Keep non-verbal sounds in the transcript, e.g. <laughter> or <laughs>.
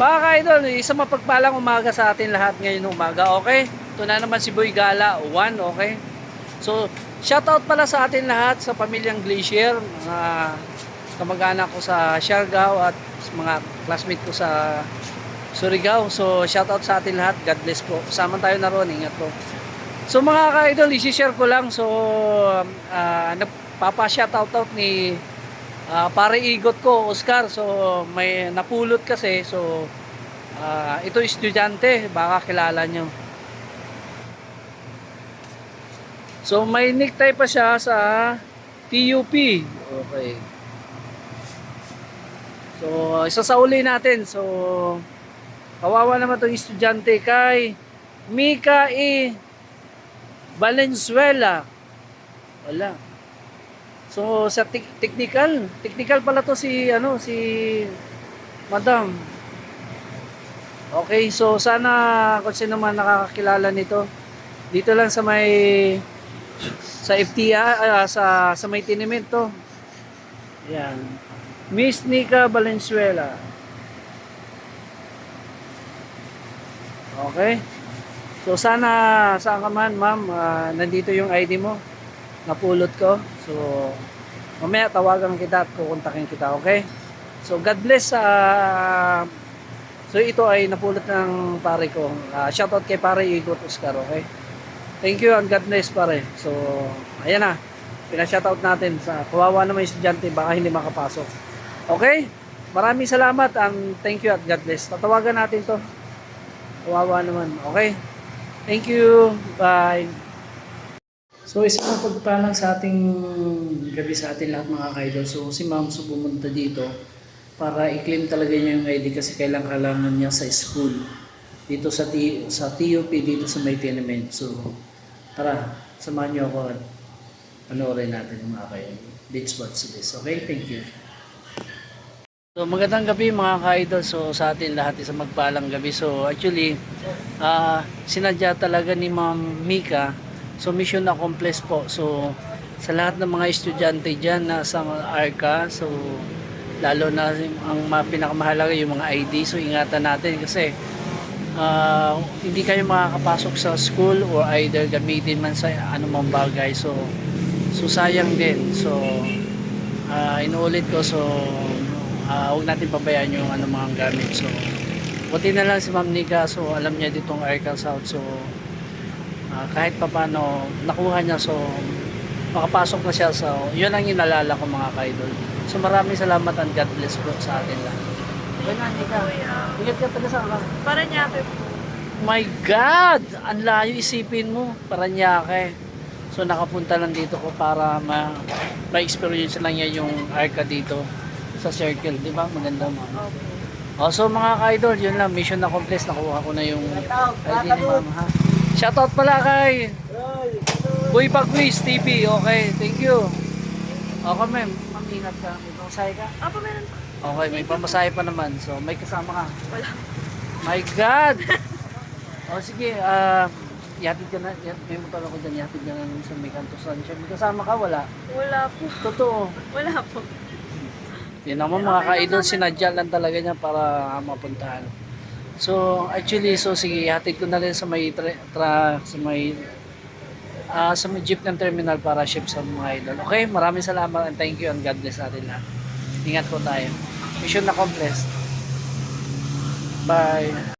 Mga ka-idol, isang mapagpalang umaga sa atin lahat ngayon umaga, okay? Ito na naman si Boy Gala, 1, okay? So, shoutout pala sa atin lahat sa pamilyang Glacier, mga kamag-anak ko sa Siargao at mga classmate ko sa Surigao. So, shoutout sa atin lahat. God bless po. Kasama tayo na ron. Ingat po. So, mga ka-idol, isi-share ko lang. So, uh, nagpapa-shoutout out ni ah, pare igot ko, Oscar. So, may napulot kasi. So, ah, ito estudyante. Baka kilala nyo. So, may necktie pa siya sa TUP. Okay. So, isa sa uli natin. So, kawawa naman itong estudyante kay Mika E. Valenzuela. Wala. So, sa tek- technical, technical pala to si, ano, si Madam. Okay, so sana kung sino man nakakakilala nito, dito lang sa may sa FTA, ah, sa sa may tiniment to. Yan. Miss Nika Valenzuela. Okay. So sana saan ka man, ma'am, ah, nandito yung ID mo. Napulot ko. So mamaya tawagan kita at kukontakin kita, okay? So God bless sa So ito ay napulot ng pare ko. Ah, shoutout kay pare Igot Oscar, okay? Thank you and God bless pare. So ayan na. Pina-shoutout natin sa kawawa naman yung estudyante baka hindi makapasok. Okay? Maraming salamat and thank you at God bless. Tatawagan natin to. Kawawa naman. Okay? Thank you. Bye. So, isang pagpalang sa ating gabi sa ating lahat mga kaidol. So, si ma'am so pumunta dito para i-claim talaga niya yung ID kasi kailang kailangan niya sa school. Dito sa, T- sa TUP, dito sa may tenement. So, tara, samahan niyo ako at panoorin natin mga kaidol. Let's watch this. Okay? Thank you. So magandang gabi mga ka-idol. So sa atin lahat isa magpalang gabi. So actually ah sinadya talaga ni Ma'am Mika. So mission accomplished po. So sa lahat ng mga estudyante diyan na sa ARCA, so lalo na ang pinakamahalaga yung mga ID. So ingatan natin kasi ah, hindi kayo makakapasok sa school or either gamitin man sa anumang bagay. So so sayang din. So Ah, inuulit ko so ah, huwag natin pabayaan yung ano mga gamit so buti na lang si Ma'am Nika so alam niya ditong Arcal South so ah, kahit pa paano nakuha niya so makapasok na siya so yun ang inalala ko mga kaidol so maraming salamat and God bless po sa atin lahat Ganyan, Nika. Ingat ka taga saan ka? Para niya po. My God! Ang layo isipin mo. Paranaque. So nakapunta lang dito ko para ma ma-experience lang niya yung ARCA dito sa circle. Di ba? Maganda mo. Opo. Oh, so mga ka-idol, yun lang. Mission accomplished. Nakuha ko na yung ID ni ma'am ha. Shoutout pala kay Boy Pagwiz TV. Okay, thank you. Okay, ma'am. Ma'am, ingat ka. May pamasahe ka? Apo, meron po. Okay, may pamasahe pa naman. So, may kasama ka. Wala. My God! <laughs> o sige, ah, yatid ka na, yat, may motor ako dyan, yatid ka na naman sa may kanto sunshine. May kasama ka, wala. Wala po. Totoo. Wala po. Yan naman mga ka-idol, sinadya lang talaga niya para mapuntahan. So, actually, so sige, hatid ko na rin sa may, tra, tra- sa may, ah, sa jeep ng terminal para ship sa mga idol. Okay, maraming salamat and thank you and God bless natin lahat. Ingat po tayo. Mission accomplished. Bye.